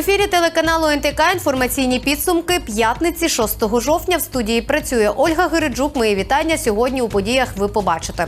ефірі телеканалу НТК інформаційні підсумки п'ятниці 6 жовтня. В студії працює Ольга Гириджук. Мої вітання сьогодні у подіях ви побачите.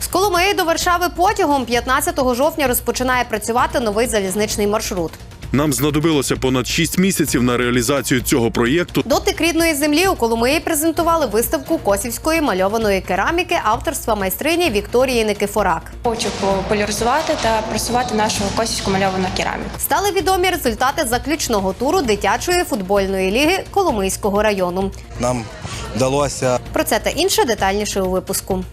З Коломиї до Варшави потягом 15 жовтня розпочинає працювати новий залізничний маршрут. Нам знадобилося понад 6 місяців на реалізацію цього проєкту. Дотик рідної землі у Коломиї презентували виставку косівської мальованої кераміки авторства майстрині Вікторії Никифорак. Хочу популяризувати та просувати нашу косівську мальовану кераміку. Стали відомі результати заключного туру дитячої футбольної ліги Коломийського району. Нам вдалося Про це та інше детальніше у випуску.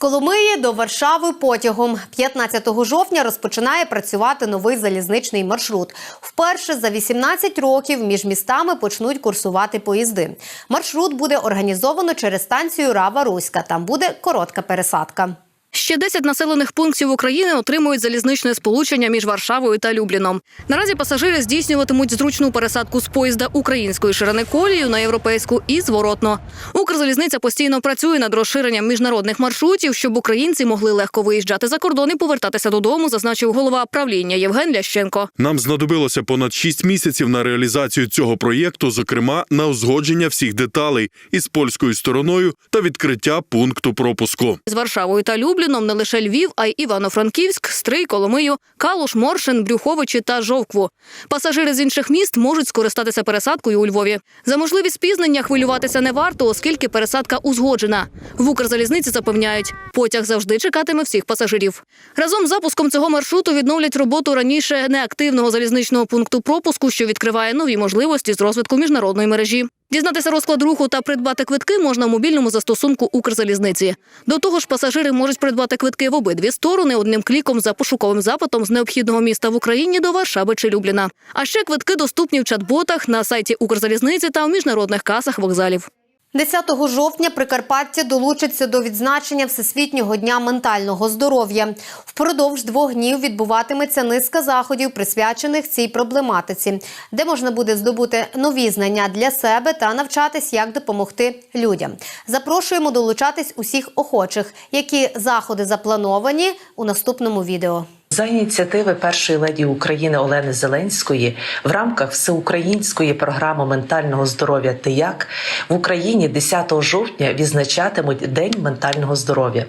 Коломиї до Варшави потягом 15 жовтня розпочинає працювати новий залізничний маршрут. Вперше за 18 років між містами почнуть курсувати поїзди. Маршрут буде організовано через станцію Рава Руська. Там буде коротка пересадка. Ще 10 населених пунктів України отримують залізничне сполучення між Варшавою та Любліном. Наразі пасажири здійснюватимуть зручну пересадку з поїзда української ширини колію на європейську і зворотно. Укрзалізниця постійно працює над розширенням міжнародних маршрутів, щоб українці могли легко виїжджати за кордон і повертатися додому, зазначив голова правління Євген Лященко. Нам знадобилося понад 6 місяців на реалізацію цього проєкту, зокрема на узгодження всіх деталей із польською стороною та відкриття пункту пропуску. З Варшавою та Любліном не лише Львів, а й Івано-Франківськ, Стрий, Коломию, Калуш, Моршин, Брюховичі та Жовкву. Пасажири з інших міст можуть скористатися пересадкою у Львові. За можливість спізнення хвилюватися не варто, оскільки пересадка узгоджена. В Укрзалізниці запевняють, потяг завжди чекатиме всіх пасажирів. Разом з запуском цього маршруту відновлять роботу раніше неактивного залізничного пункту пропуску, що відкриває нові можливості з розвитку міжнародної мережі. Дізнатися розклад руху та придбати квитки можна в мобільному застосунку Укрзалізниці. До того ж, пасажири можуть придбати квитки в обидві сторони одним кліком за пошуковим запитом з необхідного міста в Україні до Варшави чи Любліна. А ще квитки доступні в чат-ботах на сайті Укрзалізниці та в міжнародних касах вокзалів. 10 жовтня Прикарпаття долучиться до відзначення Всесвітнього дня ментального здоров'я. Впродовж двох днів відбуватиметься низка заходів, присвячених цій проблематиці, де можна буде здобути нові знання для себе та навчатись, як допомогти людям. Запрошуємо долучатись усіх охочих. Які заходи заплановані у наступному відео. За ініціативи першої леді України Олени Зеленської в рамках всеукраїнської програми ментального здоров'я «Ти-як» в Україні 10 жовтня відзначатимуть День ментального здоров'я.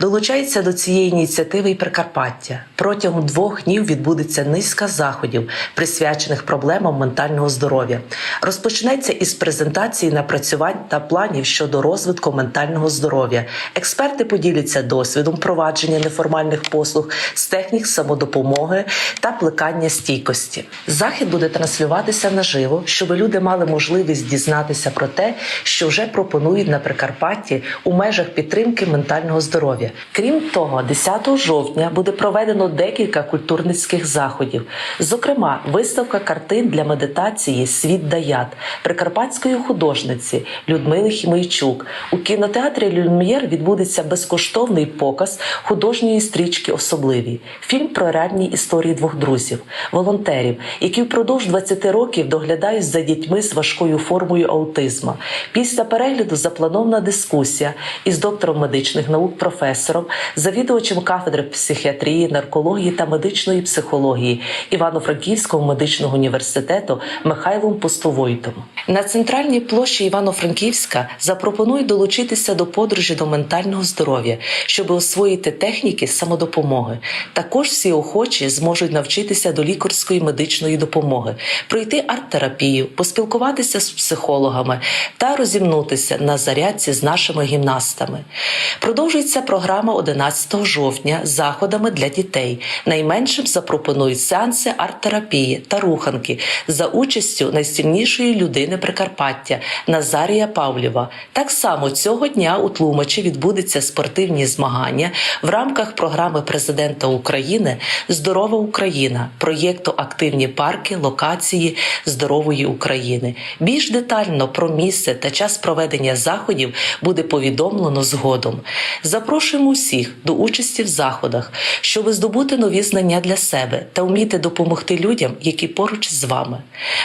Долучається до цієї ініціативи і Прикарпаття. Протягом двох днів відбудеться низка заходів, присвячених проблемам ментального здоров'я. Розпочнеться із презентації напрацювань та планів щодо розвитку ментального здоров'я. Експерти поділяться досвідом провадження неформальних послуг з технік самодопомоги та плекання стійкості. Захід буде транслюватися наживо, щоб люди мали можливість дізнатися про те, що вже пропонують на Прикарпатті у межах підтримки ментального здоров'я. Крім того, 10 жовтня буде проведено декілька культурницьких заходів, зокрема, виставка картин для медитації Світ Даят прикарпатської художниці Людмили Хімейчук. У кінотеатрі Люм'єр відбудеться безкоштовний показ художньої стрічки Особливі фільм про реальні історії двох друзів, волонтерів, які впродовж 20 років доглядають за дітьми з важкою формою аутизму. Після перегляду запланована дискусія із доктором медичних наук, професором, завідувачем кафедри психіатрії, наркології та медичної психології Івано-Франківського медичного університету Михайлом Пустовойтом. На центральній площі Івано-Франківська запропонують долучитися до подорожі до ментального здоров'я, щоб освоїти техніки самодопомоги. Також всі охочі зможуть навчитися до лікарської медичної допомоги, пройти арт-терапію, поспілкуватися з психологами та розімнутися на зарядці з нашими гімнастами. Продовжується програма 11 жовтня з заходами для дітей. Найменшим запропонують сеанси арт-терапії та руханки за участю найсильнішої людини Прикарпаття Назарія Павлєва. Так само цього дня у Тлумачі відбудуться спортивні змагання в рамках програми президента України Здорова Україна проєкту Активні парки, локації здорової України. Більш детально про місце та час проведення заходів буде повідомлено згодом. Запрошуємо усіх до участі в заходах, щоб здобути нові знання для себе та вміти допомогти людям, які поруч з вами.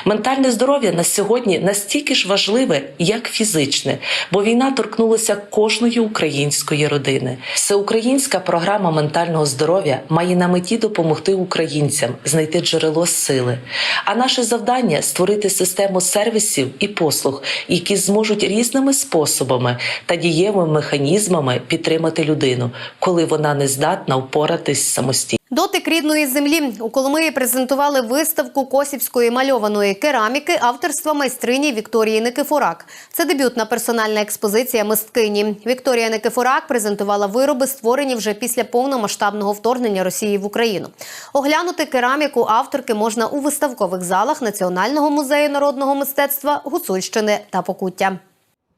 Ментальне здоров'я на сьогодні настільки ж важливе, як фізичне, бо війна торкнулася кожної української родини. Всеукраїнська програма ментального здоров'я має має на меті допомогти українцям знайти джерело сили. А наше завдання створити систему сервісів і послуг, які зможуть різними способами та дієвими механізмами підтримати людину, коли вона не здатна впоратись самостійно. Дотик рідної землі у Коломиї презентували виставку косівської мальованої кераміки авторства майстрині Вікторії Никифорак. Це дебютна персональна експозиція мисткині. Вікторія Никифорак презентувала вироби, створені вже після повномасштабного вторгнення Росії в Україну. Оглянути кераміку авторки можна у виставкових залах Національного музею народного мистецтва Гуцульщини та Покуття.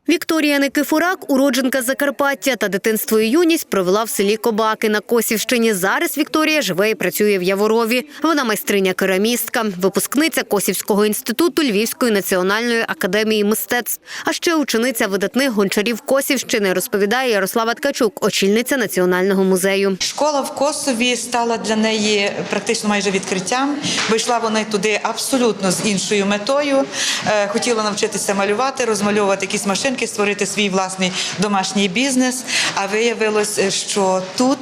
Вікторія Никифорак, уродженка Закарпаття та дитинство і юність провела в селі Кобаки на Косівщині. Зараз Вікторія живе і працює в Яворові. Вона майстриня керамістка, випускниця Косівського інституту Львівської національної академії мистецтв. А ще учениця видатних гончарів Косівщини, розповідає Ярослава Ткачук, очільниця національного музею. Школа в Косові стала для неї практично майже відкриттям, бо йшла вона туди абсолютно з іншою метою. Е, Хотіла навчитися малювати, розмальовувати якісь машинки, створити свій власний домашній бізнес. А виявилось, що тут,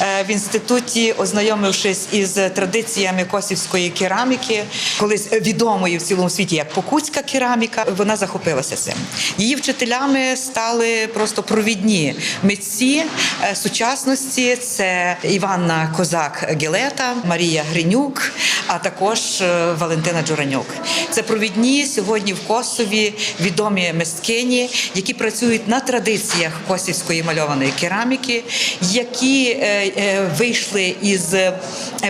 е, в інституті, ознайомившись із традиціями косівської кераміки, колись відомої в цілому світі як покутська кераміка, вона захопилася цим. Її вчителями стали просто провідні митці е, сучасності. Це Іванна Козак Гілета, Марія Гринюк, а також е, Валентина Джуранюк. Це провідні сьогодні в Косові відомі мисткині, які працюють на традиціях косівської мальованої кераміки, які е, е, вийшли із е,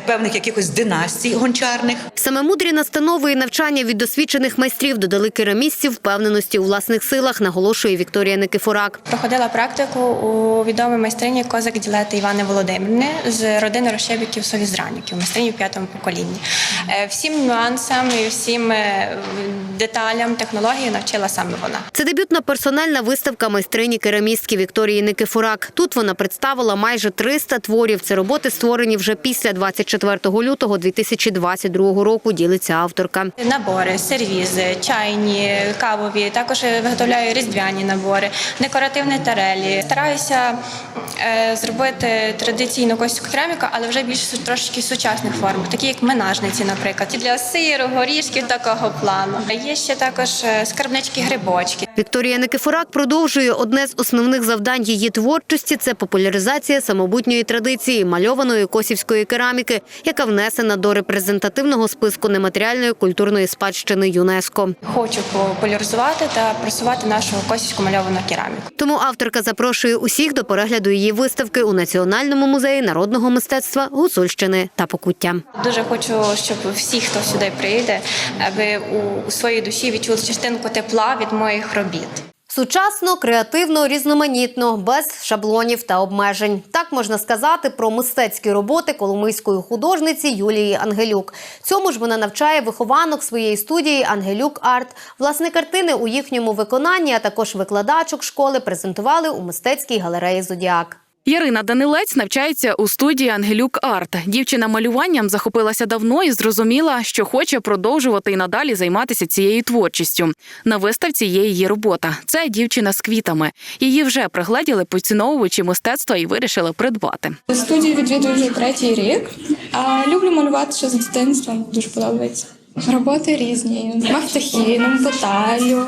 певних якихось династій гончарних. Саме мудрі настанови і навчання від досвідчених майстрів додали керамістів впевненості у власних силах, наголошує Вікторія Никифорак. Проходила практику у відомій майстрині козак Ділети Івани Володимирівни з родини Рощебіків Солізраніків, майстрині в п'ятому поколінні. Всім нюансам і всім деталям технології навчила саме вона. Це дебютна персональна виставка майстрині керамістки Вікторії Никифорак. Тут вона представила майже 300 творів. Це роботи створені вже після 24 лютого 2022 року. Ділиться авторка. Набори, сервізи, чайні, кавові. Також виготовляю різдвяні набори, декоративні тарелі. Стараюся е, зробити традиційну косівську кераміку, але вже більш трошки сучасних форм, такі як менажниці, наприклад, для сиру, горішків такого плану. Є ще також е, скарбнички, грибочки. Вікторія Никифорак продовжує одне з основних завдань її творчості це популяризація самобутньої традиції мальованої косівської кераміки, яка внесена до репрезентативного списку нематеріальної культурної спадщини ЮНЕСКо. Хочу популяризувати та просувати нашу косівську мальовану кераміку. Тому авторка запрошує усіх до перегляду її виставки у Національному музеї народного мистецтва Гуцульщини та Покуття. Дуже хочу, щоб всі, хто сюди прийде, аби у, своїй душі відчули частинку тепла від моїх робіт. Сучасно, креативно, різноманітно, без шаблонів та обмежень. Так можна сказати про мистецькі роботи коломийської художниці Юлії Ангелюк. Цьому ж вона навчає вихованок своєї студії Ангелюк Арт. Власне картини у їхньому виконанні, а також викладачок школи презентували у мистецькій галереї Зодіак. Ярина Данилець навчається у студії Ангелюк Арт. Дівчина малюванням захопилася давно і зрозуміла, що хоче продовжувати і надалі займатися цією творчістю. На виставці є її робота. Це дівчина з квітами. Її вже пригледіли поціновувачі мистецтва і вирішили придбати. Студію відвідую вже третій рік. А люблю малювати ще з дитинства, дуже подобається. Роботи різні: махтахіном, поталю,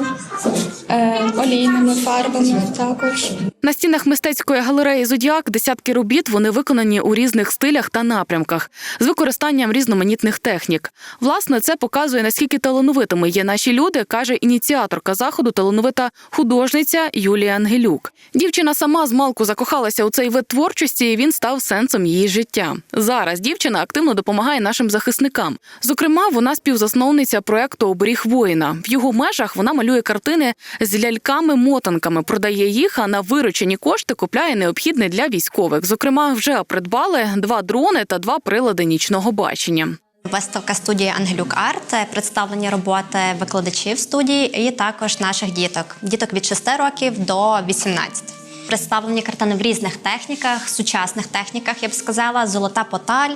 е, олійними фарбами також. На стінах мистецької галереї Зодіак десятки робіт вони виконані у різних стилях та напрямках з використанням різноманітних технік. Власне, це показує наскільки талановитими є наші люди, каже ініціаторка заходу, талановита художниця Юлія Ангелюк. Дівчина сама з малку закохалася у цей вид творчості, і він став сенсом її життя. Зараз дівчина активно допомагає нашим захисникам. Зокрема, вона співзасновниця проекту Оберіг воїна. В його межах вона малює картини з ляльками-мотанками, продає їх, а на виручені кошти купляє необхідне для військових. Зокрема, вже придбали два дрони та два прилади нічного бачення. Виставка студії Ангелюк Арт представлені роботи викладачів студії і також наших діток. Діток від 6 років до 18. Представлені картини в різних техніках, сучасних техніках, я б сказала, золота поталь,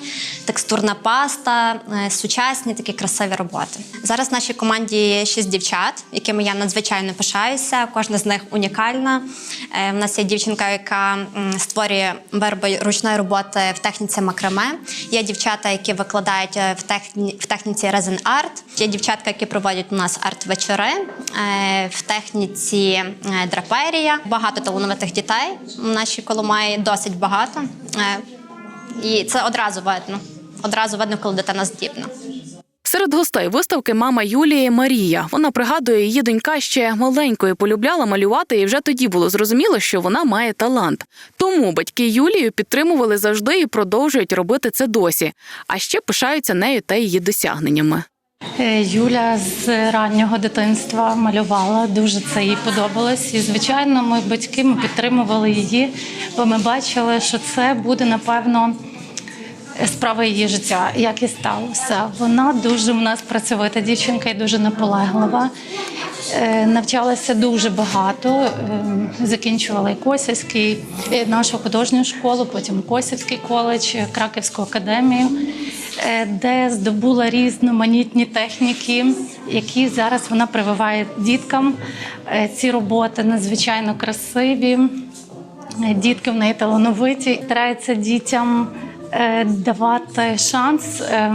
текстурна паста, е, сучасні такі красиві роботи. Зараз в нашій команді є шість дівчат, якими я надзвичайно пишаюся. Кожна з них унікальна. Е, В нас є дівчинка, яка створює вироби ручної роботи в техніці макраме. Є дівчата, які викладають е, в, техні... в техніці резин арт. Є дівчатка, які проводять у нас арт-вечори е, в техніці е, драперія. Багато талановитих дітей в нашій Коломаї, досить багато. Е, І це одразу видно. Одразу видно, коли дитина здібна. Серед гостей виставки мама Юлії Марія. Вона пригадує, її донька ще маленькою полюбляла малювати, і вже тоді було зрозуміло, що вона має талант. Тому батьки Юлію підтримували завжди і продовжують робити це досі. А ще пишаються нею та її досягненнями. Е, Юля з раннього дитинства малювала, дуже це їй подобалось. І звичайно, ми батьки ми підтримували її, бо ми бачили, що це буде напевно справа її життя. Як і сталося. Вона дуже в нас працьовита дівчинка і дуже наполеглива. Е, Навчалася дуже багато, е, закінчувала і Косівський, е, нашу художню школу, потім Косівський коледж, Краківську академію, де здобула різноманітні техніки, які зараз вона прививає діткам. Е, Ці роботи надзвичайно красиві. Е, Дітки в неї талановиті, старається дітям е, давати шанс. е,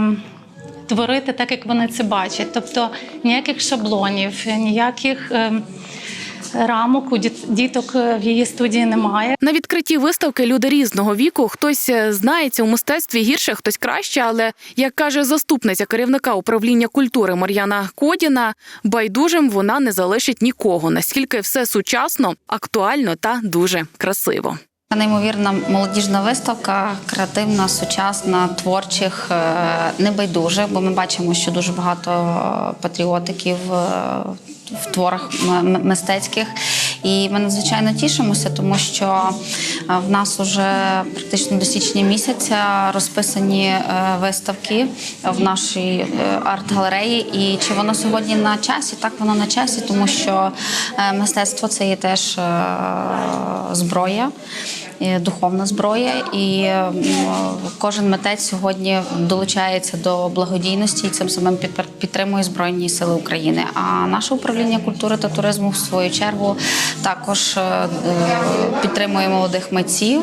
Творити так, як вони це бачать, тобто ніяких шаблонів, ніяких е, рамок у діт- діток в її студії немає. На відкритті виставки люди різного віку. Хтось е, знається у мистецтві гірше, хтось краще. Але як каже заступниця керівника управління культури Мар'яна Кодіна, байдужим вона не залишить нікого, наскільки все сучасно, актуально та дуже красиво. Неймовірна молодіжна виставка, креативна, сучасна, творчих, е, небайдужих, бо ми бачимо, що дуже багато е, патріотиків е, в творах мистецьких. І ми надзвичайно тішимося, тому що е, в нас уже практично до січня місяця розписані е, виставки в нашій е, арт-галереї. І чи воно сьогодні на часі? Так, воно на часі, тому що мистецтво це є теж зброя. Духовна зброя, і кожен митець сьогодні долучається до благодійності і цим самим підтримує Збройні Сили України. А наше управління культури та туризму, в свою чергу, також е, підтримує молодих митців.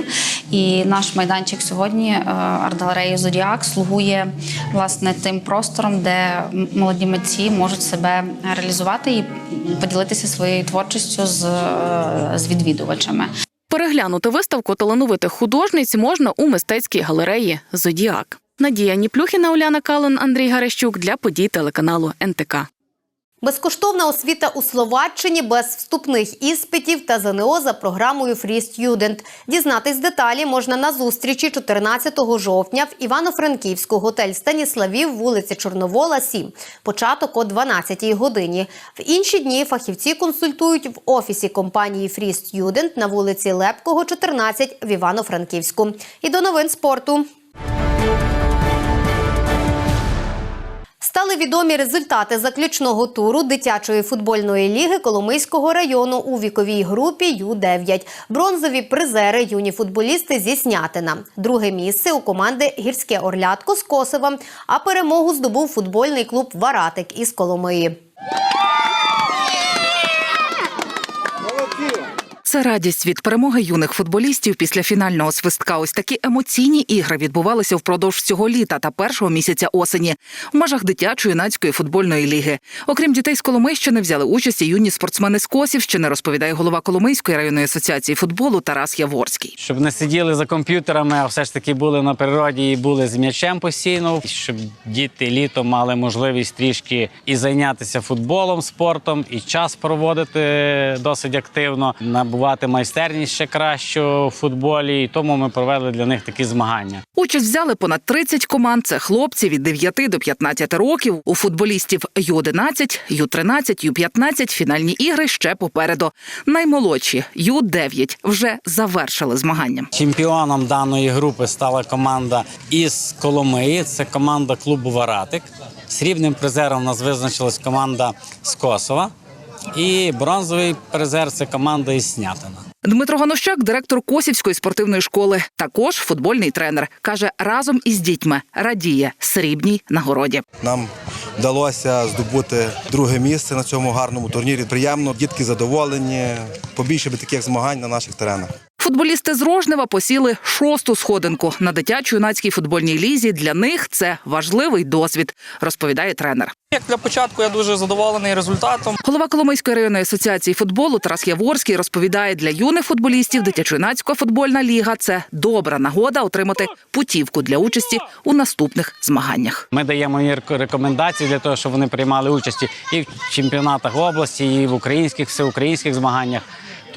І наш майданчик сьогодні е, арт-галереї Зодіак слугує власне тим простором, де молоді митці можуть себе реалізувати і поділитися своєю творчістю з, е, з відвідувачами. Переглянути виставку талановитих художниць можна у мистецькій галереї Зодіак. Надія Ніплюхіна, Уляна Кален, Андрій Гарещук для подій телеканалу НТК. Безкоштовна освіта у Словаччині без вступних іспитів та ЗНО за програмою Free Student. Дізнатись деталі можна на зустрічі 14 жовтня в Івано-Франківську готель Станіславів, вулиця Чорновола, 7. Початок о 12 годині. В інші дні фахівці консультують в офісі компанії Free Student на вулиці Лепкого, 14 в Івано-Франківську. І до новин спорту. Стали відомі результати заключного туру дитячої футбольної ліги Коломийського району у віковій групі Ю-9. Бронзові призери юні футболісти зі Снятина. Друге місце у команди Гірське Орлятко з Косова, а перемогу здобув футбольний клуб Варатик із Коломиї. Це радість від перемоги юних футболістів після фінального свистка. Ось такі емоційні ігри відбувалися впродовж цього літа та першого місяця осені в межах дитячо-юнацької футбольної ліги. Окрім дітей з Коломийщини, взяли участь і юні спортсмени з Косівщини, розповідає голова Коломийської районної асоціації футболу Тарас Яворський. Щоб не сиділи за комп'ютерами, а все ж таки були на природі і були з м'ячем постійно, щоб діти літом мали можливість трішки і зайнятися футболом, спортом, і час проводити досить активно, набувати майстерність ще кращу в футболі. І тому ми провели для них такі змагання. Участь взяли понад 30 команд. Це хлопці від 9 до 15 років. У футболістів Ю-11, Ю-13, Ю-15 фінальні ігри ще попереду. Наймолодші Ю-9 вже завершили змагання. Чемпіоном даної групи стала команда із Коломиї. Це команда клубу Варатик. Срібним призером у нас визначилась команда з Косова. І бронзовий призер це команда із Снятина. Дмитро Ганощак, директор Косівської спортивної школи, також футбольний тренер, каже, разом із дітьми радіє срібній нагороді. Нам вдалося здобути друге місце на цьому гарному турнірі. Приємно, дітки задоволені. Побільше би таких змагань на наших теренах. Футболісти з Рожнева посіли шосту сходинку на дитячо-юнацькій футбольній лізі. Для них це важливий досвід, розповідає тренер. Як для початку я дуже задоволений результатом. Голова Коломийської районної асоціації футболу Тарас Яворський розповідає, для юних футболістів дитячо-юнацька футбольна ліга це добра нагода отримати путівку для участі у наступних змаганнях. Ми даємо їм рекомендації для того, щоб вони приймали участь і в чемпіонатах області, і в українських, всеукраїнських змаганнях.